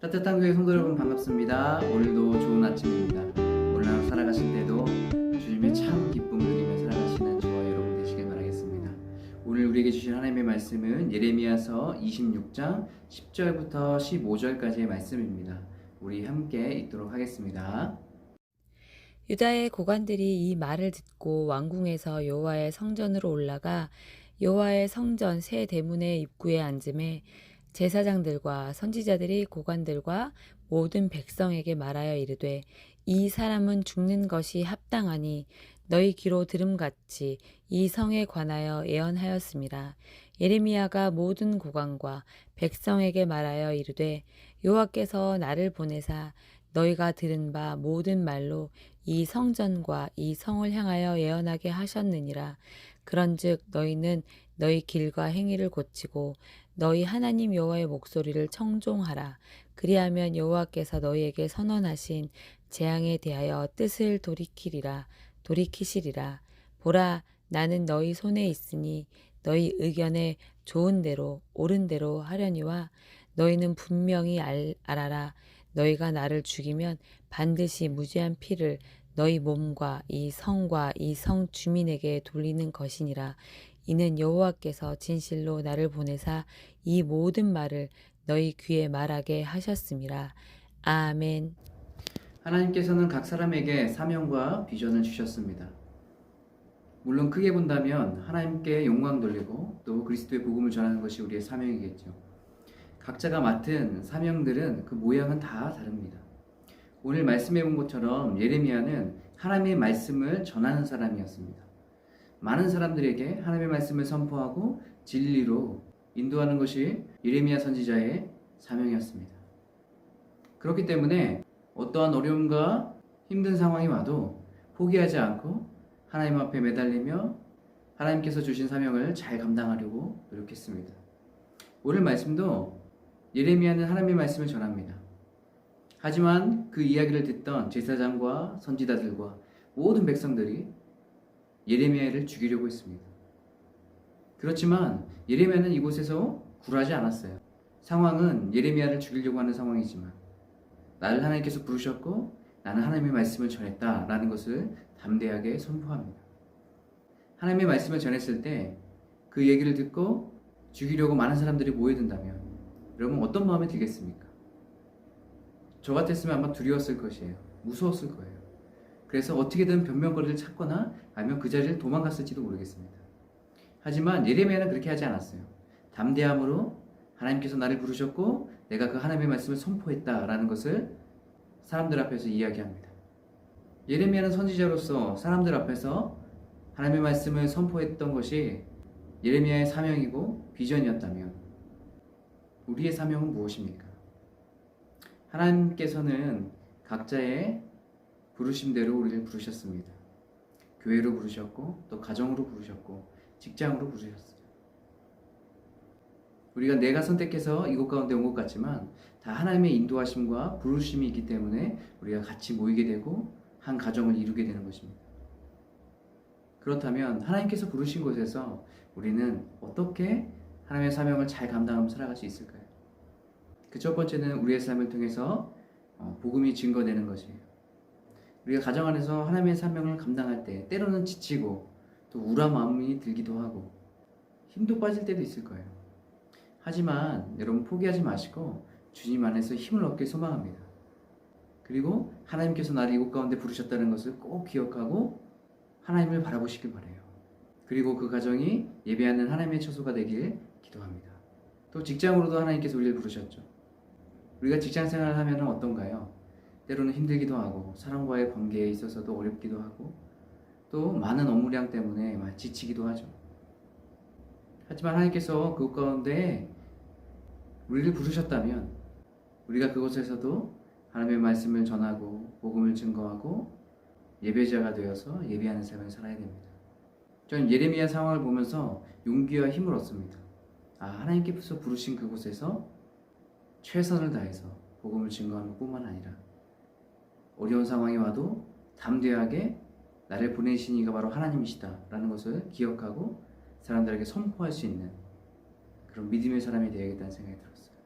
따뜻한 교회 성도 여러분 반갑습니다. 오늘도 좋은 아침입니다. 하루 살아가실 때도 주님의 참 기쁨 누리며 살아가시는 저와 여러분 되시길 바라겠습니다. 오늘 우리에게 주신 하나님의 말씀은 예레미야서 26장 10절부터 15절까지의 말씀입니다. 우리 함께 읽도록 하겠습니다. 유다의 고관들이 이 말을 듣고 왕궁에서 여호와의 성전으로 올라가 여호와의 성전 새 대문의 입구에 앉음에 제사장들과 선지자들이 고관들과 모든 백성에게 말하여 이르되 이 사람은 죽는 것이 합당하니 너희 귀로 들음같이 이 성에 관하여 예언하였습니다. 예레미야가 모든 고관과 백성에게 말하여 이르되 여호와께서 나를 보내사 너희가 들은 바 모든 말로 이 성전과 이 성을 향하여 예언하게 하셨느니라. 그런즉 너희는 너희 길과 행위를 고치고 너희 하나님 여호와의 목소리를 청종하라. 그리하면 여호와께서 너희에게 선언하신 재앙에 대하여 뜻을 돌이키리라. 돌이키시리라. 보라, 나는 너희 손에 있으니 너희 의견에 좋은 대로 옳은 대로 하려니와 너희는 분명히 알, 알아라. 너희가 나를 죽이면 반드시 무죄한 피를 너희 몸과 이 성과 이 성 주민에게 돌리는 것이니라. 이는 여호와께서 진실로 나를 보내사 이 모든 말을 너희 귀에 말하게 하셨음이라. 아멘. 하나님께서는 각 사람에게 사명과 비전을 주셨습니다. 물론 크게 본다면 하나님께 영광 돌리고 또 그리스도의 복음을 전하는 것이 우리의 사명이겠죠. 각자가 맡은 사명들은 그 모양은 다 다릅니다. 오늘 말씀해 본 것처럼 예레미야는 하나님의 말씀을 전하는 사람이었습니다. 많은 사람들에게 하나님의 말씀을 선포하고 진리로 인도하는 것이 예레미야 선지자의 사명이었습니다. 그렇기 때문에 어떠한 어려움과 힘든 상황이 와도 포기하지 않고 하나님 앞에 매달리며 하나님께서 주신 사명을 잘 감당하려고 노력했습니다. 오늘 말씀도 예레미야는 하나님의 말씀을 전합니다. 하지만 그 이야기를 듣던 제사장과 선지자들과 모든 백성들이 예레미야를 죽이려고 했습니다. 그렇지만 예레미야는 이곳에서 굴하지 않았어요. 상황은 예레미야를 죽이려고 하는 상황이지만 나를 하나님께서 부르셨고 나는 하나님의 말씀을 전했다라는 것을 담대하게 선포합니다. 하나님의 말씀을 전했을 때 그 얘기를 듣고 죽이려고 많은 사람들이 모여든다면 여러분 어떤 마음이 들겠습니까? 저 같았으면 아마 두려웠을 것이에요. 무서웠을 거예요. 그래서 어떻게든 변명거리를 찾거나 아니면 그 자리를 도망갔을지도 모르겠습니다. 하지만 예레미야는 그렇게 하지 않았어요. 담대함으로 하나님께서 나를 부르셨고 내가 그 하나님의 말씀을 선포했다라는 것을 사람들 앞에서 이야기합니다. 예레미야는 선지자로서 사람들 앞에서 하나님의 말씀을 선포했던 것이 예레미야의 사명이고 비전이었다면 우리의 사명은 무엇입니까? 하나님께서는 각자의 부르심대로 우리를 부르셨습니다. 교회로 부르셨고 또 가정으로 부르셨고 직장으로 부르셨어요. 우리가 내가 선택해서 이곳 가운데 온 것 같지만 다 하나님의 인도하심과 부르심이 있기 때문에 우리가 같이 모이게 되고 한 가정을 이루게 되는 것입니다. 그렇다면 하나님께서 부르신 곳에서 우리는 어떻게 하나님의 사명을 잘 감당하며 살아갈 수 있을까요? 그 첫 번째는 우리의 삶을 통해서 어, 복음이 증거되는 것이에요. 우리가 가정 안에서 하나님의 사명을 감당할 때 때로는 지치고 또 우울한 마음이 들기도 하고 힘도 빠질 때도 있을 거예요. 하지만 여러분 포기하지 마시고 주님 안에서 힘을 얻길 소망합니다. 그리고 하나님께서 나를 이곳 가운데 부르셨다는 것을 꼭 기억하고 하나님을 바라보시길 바래요. 그리고 그 가정이 예배하는 하나님의 처소가 되길 기도합니다. 또 직장으로도 하나님께서 우리를 부르셨죠. 우리가 직장 생활을 하면 어떤가요? 때로는 힘들기도 하고 사람과의 관계에 있어서도 어렵기도 하고 또 많은 업무량 때문에 지치기도 하죠. 하지만 하나님께서 그 가운데 우리를 부르셨다면 우리가 그곳에서도 하나님의 말씀을 전하고 복음을 증거하고 예배자가 되어서 예배하는 삶을 살아야 됩니다. 저는 예레미야 상황을 보면서 용기와 힘을 얻습니다. 아, 하나님께서 부르신 그곳에서 최선을 다해서 복음을 증거하는 뿐만 아니라 어려운 상황이 와도 담대하게 나를 보내신 이가 바로 하나님이시다라는 것을 기억하고 사람들에게 선포할 수 있는 그런 믿음의 사람이 되어야겠다는 생각이 들었어요.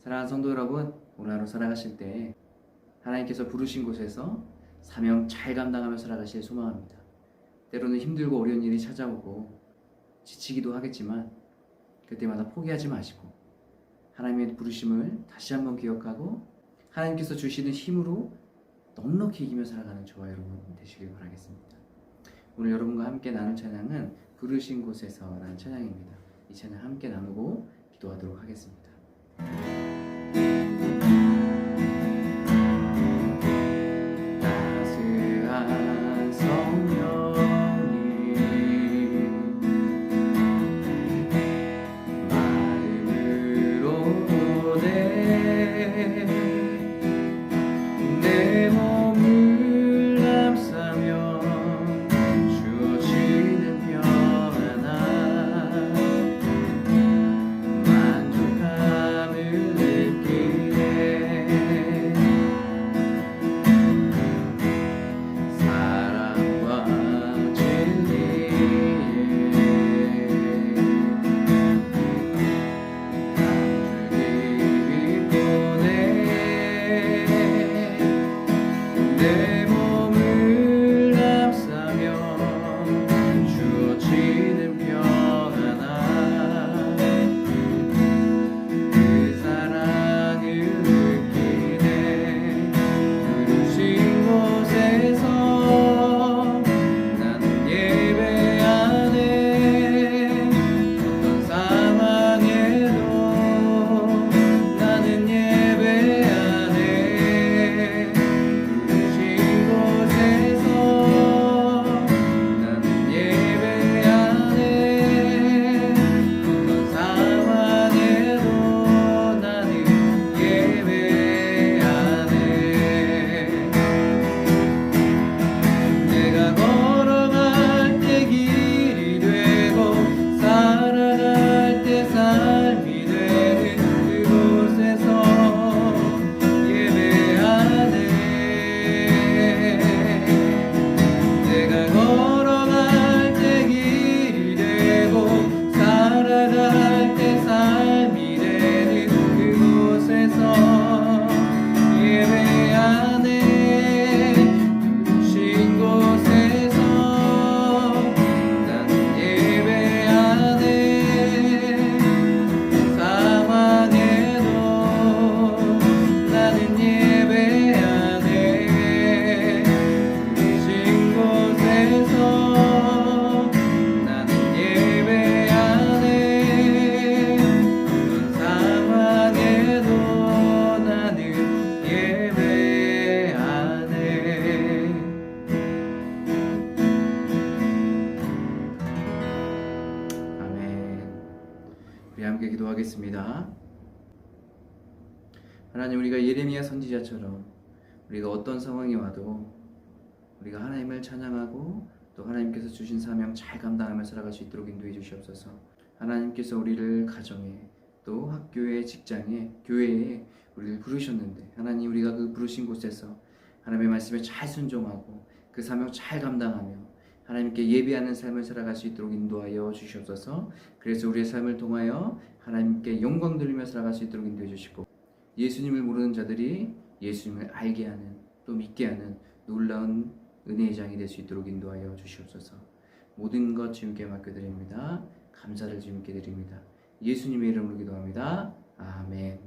사랑하는 성도 여러분, 오늘 하루 살아가실 때 하나님께서 부르신 곳에서 사명 잘 감당하며 살아가실 소망합니다. 때로는 힘들고 어려운 일이 찾아오고 지치기도 하겠지만 그때마다 포기하지 마시고 하나님의 부르심을 다시 한번 기억하고 하나님께서 주시는 힘으로 넉넉히 이기며 살아가는 저와 여러분 되시길 바라겠습니다. 오늘 여러분과 함께 나눌 찬양은 부르신 곳에서라는 찬양입니다. 이 찬양 함께 나누고 기도하도록 하겠습니다. 내 하나님 우리가 예레미야 선지자처럼 우리가 어떤 상황이 와도 우리가 하나님을 찬양하고 또 하나님께서 주신 사명 잘 감당하며 살아갈 수 있도록 인도해 주시옵소서. 하나님께서 우리를 가정에 또 학교에 직장에 교회에 우리를 부르셨는데 하나님 우리가 그 부르신 곳에서 하나님의 말씀에 잘 순종하고 그 사명 잘 감당하며 하나님께 예배하는 삶을 살아갈 수 있도록 인도하여 주시옵소서. 그래서 우리의 삶을 통하여 하나님께 영광 돌리며 살아갈 수 있도록 인도해 주시고 예수님을 모르는 자들이 예수님을 알게 하는 또 믿게 하는 놀라운 은혜의 장이 될 수 있도록 인도하여 주시옵소서. 모든 것 주님께 맡겨드립니다. 감사를 주님께 드립니다. 예수님의 이름으로 기도합니다. 아멘.